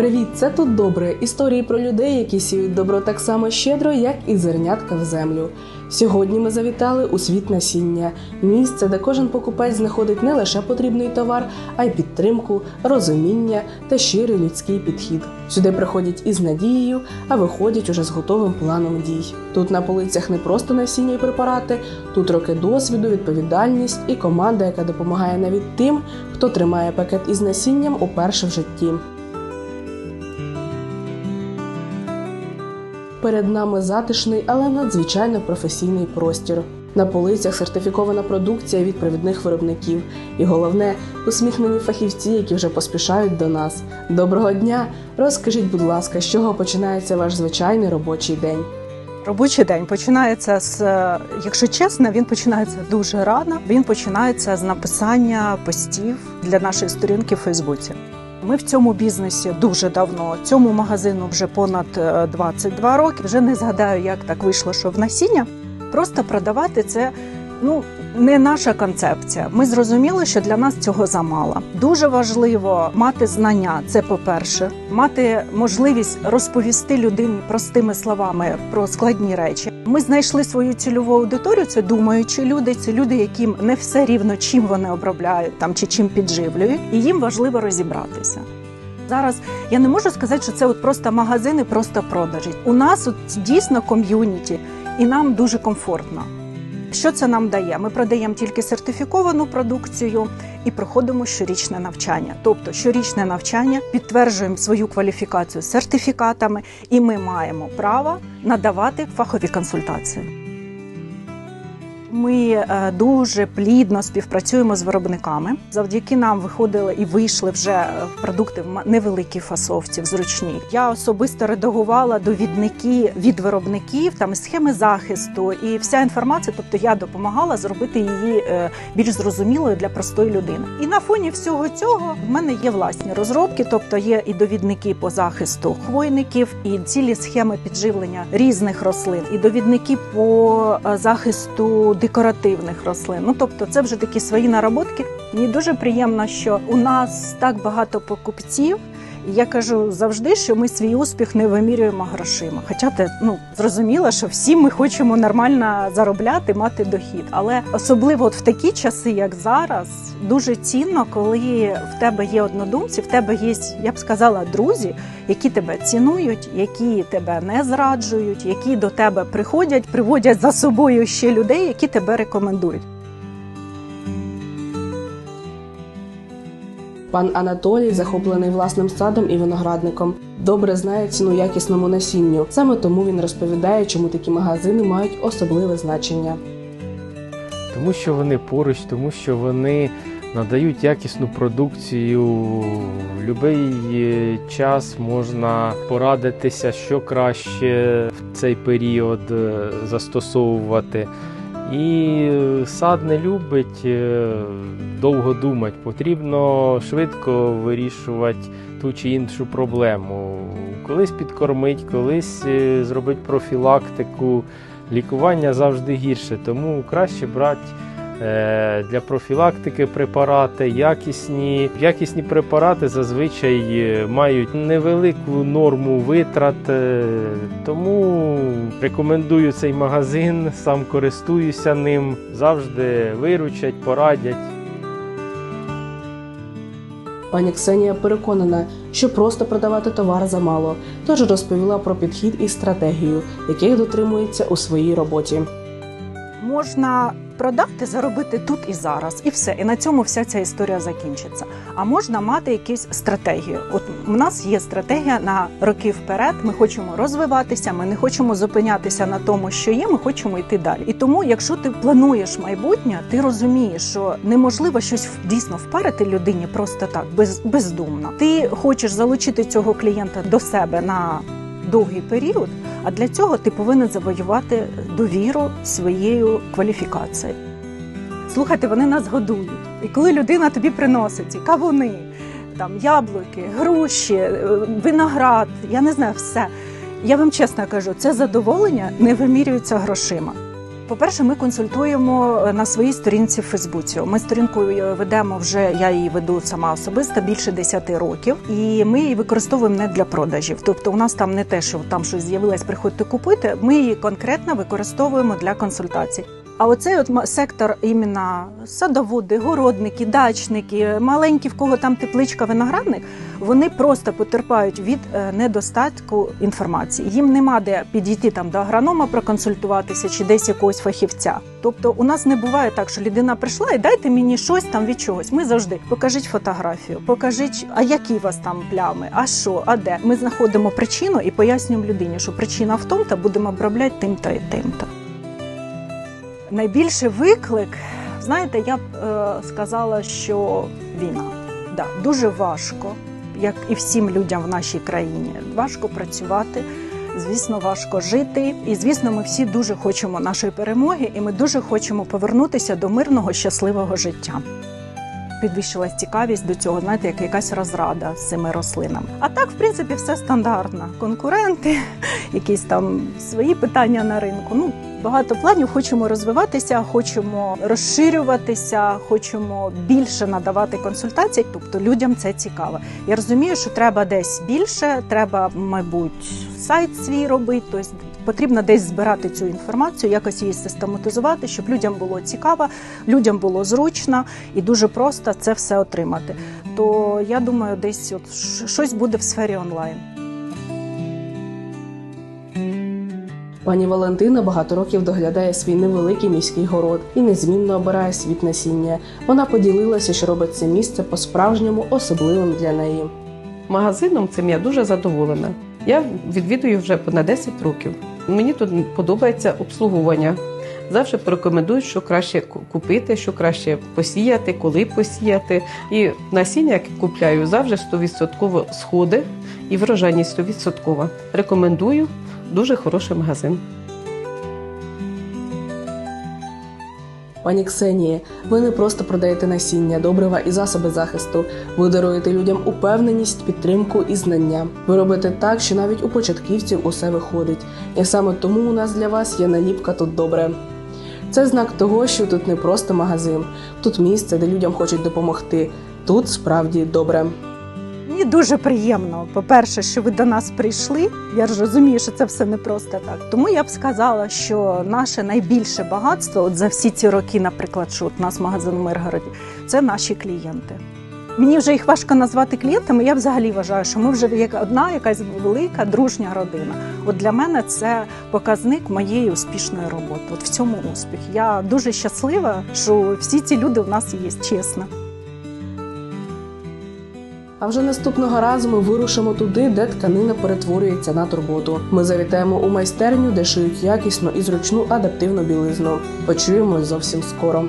Привіт, це тут добре. Історії про людей, які сіють добро так само щедро, як і зернятка в землю. Сьогодні ми завітали у світ насіння, місце, де кожен покупець знаходить не лише потрібний товар, а й підтримку, розуміння та щирий людський підхід. Сюди приходять із надією, а виходять уже з готовим планом дій. Тут на полицях не просто насіння і препарати, тут роки досвіду, відповідальність і команда, яка допомагає навіть тим, хто тримає пакет із насінням уперше в житті. Перед нами затишний, але надзвичайно професійний простір. На полицях сертифікована продукція від провідних виробників. І головне усміхнені фахівці, які вже поспішають до нас. Доброго дня! Розкажіть, будь ласка, з чого починається ваш звичайний робочий день? Робочий день починається з, е, якщо чесно, він починається дуже рано. Він починається з написання постів для нашої сторінки в Фейсбуці. Ми в цьому бізнесі дуже давно. Цьому магазину вже понад е, 22 роки. Вже не згадаю, як так вийшло, що в насіння. Просто продавати це ну не наша концепція. Ми зрозуміли, що для нас цього замало. Дуже важливо мати знання. Це по-перше, мати можливість розповісти людині простими словами про складні речі. Ми знайшли свою цільову аудиторію. Це думаючі люди. Це люди, яким не все рівно чим вони обробляють там чи чим підживлюють, і їм важливо розібратися. Зараз я не можу сказати, що це от просто магазини, просто продажі. У нас от дійсно ком'юніті, і нам дуже комфортно. Що це нам дає? Ми продаємо тільки сертифіковану продукцію і проходимо щорічне навчання. Тобто, щорічне навчання підтверджуємо свою кваліфікацію сертифікатами, і ми маємо право надавати фахові консультації. Ми е, дуже плідно співпрацюємо з виробниками. Завдяки нам виходили і вийшли вже е, продукти в невеликій фасовці, в зручній. Я особисто редагувала довідники від виробників, там схеми захисту і вся інформація. Тобто я допомагала зробити її е, більш зрозумілою для простої людини. І на фоні всього цього в мене є власні розробки, тобто є і довідники по захисту хвойників, і цілі схеми підживлення різних рослин, і довідники по захисту декоративних рослин. Ну тобто, це вже такі свої наработки. Мені дуже приємно, що у нас так багато покупців. Я кажу завжди, що ми свій успіх не вимірюємо грошима. Хоча те, ну зрозуміло, що всі ми хочемо нормально заробляти, мати дохід. Але особливо от в такі часи, як зараз, дуже цінно, коли в тебе є однодумці, в тебе є, я б сказала, друзі, які тебе цінують, які тебе не зраджують, які до тебе приходять, приводять за собою ще людей, які тебе рекомендують. Пан Анатолій, захоплений власним садом і виноградником, добре знає ціну якісному насінню. Саме тому він розповідає, чому такі магазини мають особливе значення. Тому що вони поруч, тому що вони надають якісну продукцію. В будь-який час можна порадитися, що краще в цей період е, застосовувати. І сад не любить е, довго думати. Потрібно швидко вирішувати ту чи іншу проблему. Колись підкормить, колись е, зробити профілактику. Лікування завжди гірше, тому краще брати для профілактики препарати, якісні. Якісні препарати зазвичай е, мають невелику норму витрат, е, тому рекомендую цей магазин, сам користуюся ним, завжди виручать, порадять. Пані Ксенія переконана, що просто продавати товар замало, тож розповіла про підхід і стратегію, яких дотримується у своїй роботі. Можна продати, заробити тут і зараз, і все. І на цьому вся ця історія закінчиться. А можна мати якусь стратегію. От у нас є стратегія на роки вперед. Ми хочемо розвиватися, ми не хочемо зупинятися на тому, що є. Ми хочемо йти далі. І тому, якщо ти плануєш майбутнє, ти розумієш, що неможливо щось дійсно впарити людині просто так, без, бездумно. Ти хочеш залучити цього клієнта до себе на довгий період. А для цього ти повинен завоювати довіру своєю кваліфікацією. Слухайте, вони нас годують. І коли людина тобі приносить кавуни, там яблуки, груші, е, виноград, я не знаю, все. Я вам чесно кажу, це задоволення не вимірюється грошима. По-перше, ми консультуємо е, на своїй сторінці в Фейсбуці. Ми сторінку е, ведемо вже, я її веду сама особисто більше 10 років, і ми її використовуємо не для продажів. Тобто, у нас там не те, що там щось з'явилось, приходьте купити. Ми її конкретно використовуємо для консультацій. А оцей от сектор іменно садоводи, городники, дачники, маленькі, в кого там тепличка, виноградник, вони просто потерпають від е, недостатку інформації. Їм нема де підійти там до агронома проконсультуватися чи десь якогось фахівця. Тобто, у нас не буває так, що людина прийшла і дайте мені щось там від чогось. Ми завжди покажіть фотографію, покажіть, а які у вас там плями, а що, а де. Ми знаходимо причину і пояснюємо людині, що причина в тому, та будемо обробляти тим-то і тим-то. Найбільший виклик, знаєте, я б е, сказала, що війна. Да, дуже важко, як і всім людям в нашій країні. Важко працювати, звісно, важко жити. І звісно, ми всі дуже хочемо нашої перемоги, і ми дуже хочемо повернутися до мирного, щасливого життя. Підвищилась цікавість до цього, знаєте, як якась розрада з цими рослинами. А так, в принципі, все стандартно. Конкуренти, якісь там свої питання на ринку. Ну, багато планів. Хочемо розвиватися, хочемо розширюватися, хочемо більше надавати консультацій. Тобто людям це цікаво. Я розумію, що треба десь більше, треба, мабуть, сайт свій робити. Тобто потрібно десь збирати цю інформацію, якось її систематизувати, щоб людям було цікаво, людям було зручно і дуже просто це все отримати. То я думаю, десь от щось буде в сфері онлайн. Пані Валентина багато років доглядає свій невеликий міський город і незмінно обирає світ насіння. Вона поділилася, що робить це місце по-справжньому особливим для неї. Магазином цим я дуже задоволена. Я відвідую вже понад 10 років. Мені тут подобається обслуговування. Завжди порекомендують, що краще купити, що краще посіяти, коли посіяти. І насіння, яке купляю, завжди 100% сходи і врожайність 100%. Рекомендую дуже хороший магазин. Пані Ксенії, ви не просто продаєте насіння, добрива і засоби захисту. Ви даруєте людям упевненість, підтримку і знання. Ви робите так, що навіть у початківців усе виходить. І саме тому у нас для вас є наліпка тут добре. Це знак того, що тут не просто магазин, тут місце, де людям хочуть допомогти. Тут справді добре. Мені дуже приємно. По-перше, що ви до нас прийшли. Я ж розумію, що це все не просто так. Тому я б сказала, що наше найбільше багатство, от за всі ці роки, наприклад, що у нас магазин в Миргороді, це наші клієнти. Мені вже їх важко назвати клієнтами. Я взагалі вважаю, що ми вже як одна якась велика дружня родина. От для мене це показник моєї успішної роботи. От в цьому успіх. Я дуже щаслива, що всі ці люди в нас є, чесно. А вже наступного разу ми вирушимо туди, де тканина перетворюється на турботу. Ми завітаємо у майстерню, де шиють якісну і зручну адаптивну білизну. Почуємось зовсім скоро.